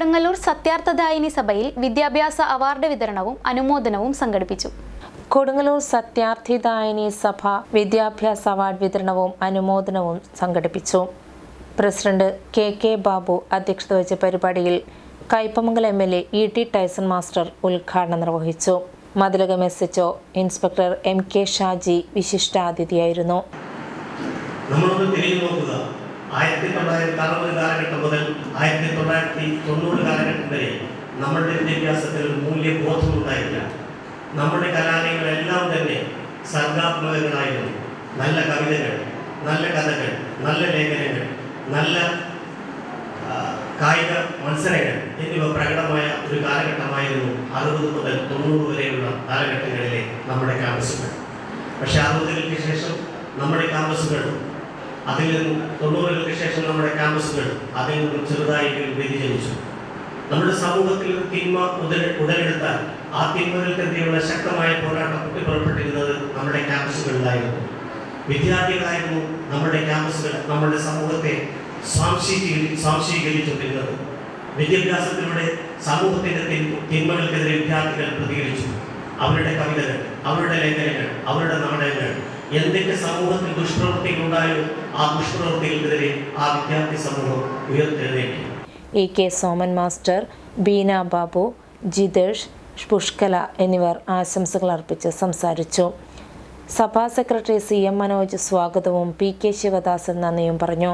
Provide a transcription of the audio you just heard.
കൊടുങ്ങല്ലൂർ സത്യാർത്ഥദായിനി സഭയിൽ വിദ്യാഭ്യാസ അവാർഡ് വിതരണവും അനുമോദനവും സംഘടിപ്പിച്ചു. കൊടുങ്ങല്ലൂർ സത്യാർത്ഥിദായിനി സഭ വിദ്യാഭ്യാസ അവാർഡ് വിതരണവും അനുമോദനവും സംഘടിപ്പിച്ചു. പ്രസിഡന്റ് കെ കെ ബാബു അധ്യക്ഷത വഹിച്ച പരിപാടിയിൽ Kaipamangalam M L A E T Tyson master ഉദ്ഘാടനം നിർവഹിച്ചു. Mathilakam S H inspector M K Shaji വിശിഷ്ടാതിഥിയായിരുന്നു. നമ്മളൊന്ന് തിരിഞ്ഞു നോക്കുക. ആയിരത്തി തൊള്ളായിരത്തി അറുപത് കാലഘട്ടം മുതൽ ആയിരത്തി തൊള്ളായിരത്തി തൊണ്ണൂറ് കാലഘട്ടം വരെ നമ്മളുടെ വിദ്യാഭ്യാസത്തിൽ മൂല്യബോധം ഉണ്ടായില്ല. നമ്മുടെ കലാലയങ്ങളെല്ലാം തന്നെ സർഗാത്മകങ്ങളായിരുന്നു. നല്ല കവിതകൾ നല്ല കഥകൾ നല്ല ലേഖനങ്ങൾ നല്ല കായിക മത്സരങ്ങൾ എന്നിവ പ്രകടമായ ഒരു കാലഘട്ടമായിരുന്നു അറുപത് മുതൽ തൊണ്ണൂറ് വരെയുള്ള കാലഘട്ടങ്ങളിലെ നമ്മുടെ ക്യാമ്പസുകൾ. പക്ഷേ അറുപതുകൾക്ക് ശേഷം നമ്മുടെ ക്യാമ്പസുകൾ അതിൽ നിന്നും തൊണ്ണൂറുകൾക്ക് ശേഷം നമ്മുടെ ക്യാമ്പസുകൾ അതിൽ നിന്നും ചെറുതായിട്ട് വ്യതിചലിച്ചു നമ്മുടെ സമൂഹത്തിൽ തിന്മ ഉടൻ ഉടലെടുത്താൽ ആ തിന്മകൾക്കെതിരെയുള്ള ശക്തമായ പോരാട്ടം പൊട്ടിപ്പുറപ്പെട്ടിരുന്നത് നമ്മുടെ ക്യാമ്പസുകളിലായിരുന്നു. വിദ്യാർത്ഥികളായിരുന്നു നമ്മുടെ ക്യാമ്പസുകൾ നമ്മുടെ സമൂഹത്തെ സ്വാംശീകരി സ്വാംശീകരിച്ചുകൊണ്ടിരുന്നത്. വിദ്യാഭ്യാസത്തിലൂടെ സമൂഹത്തിന്റെ തിന്മകൾക്കെതിരെ വിദ്യാർത്ഥികൾ പ്രതികരിച്ചു. അവരുടെ കവിതകൾ അവരുടെ ലേഖനങ്ങൾ അവരുടെ നാടകങ്ങൾ എന്തൊക്കെ സമൂഹത്തിൽ ദുഷ്പ്രവൃത്തികൾ ഉണ്ടായോ ആ ദുഷ്പ്രവൃത്തികൾക്കെതിരെ ആ വിദ്യാർത്ഥി സമൂഹം ഉയർത്തെഴുന്നേറ്റു. E K Soman master Beena Babu Jithesh Pushkala എന്നിവർ ആശംസകൾ അർപ്പിച്ച് സംസാരിച്ചു. സഭാ സെക്രട്ടറി സി എം മനോജ് സ്വാഗതവും പി കെ ശിവദാസൻ നന്ദിയും പറഞ്ഞു.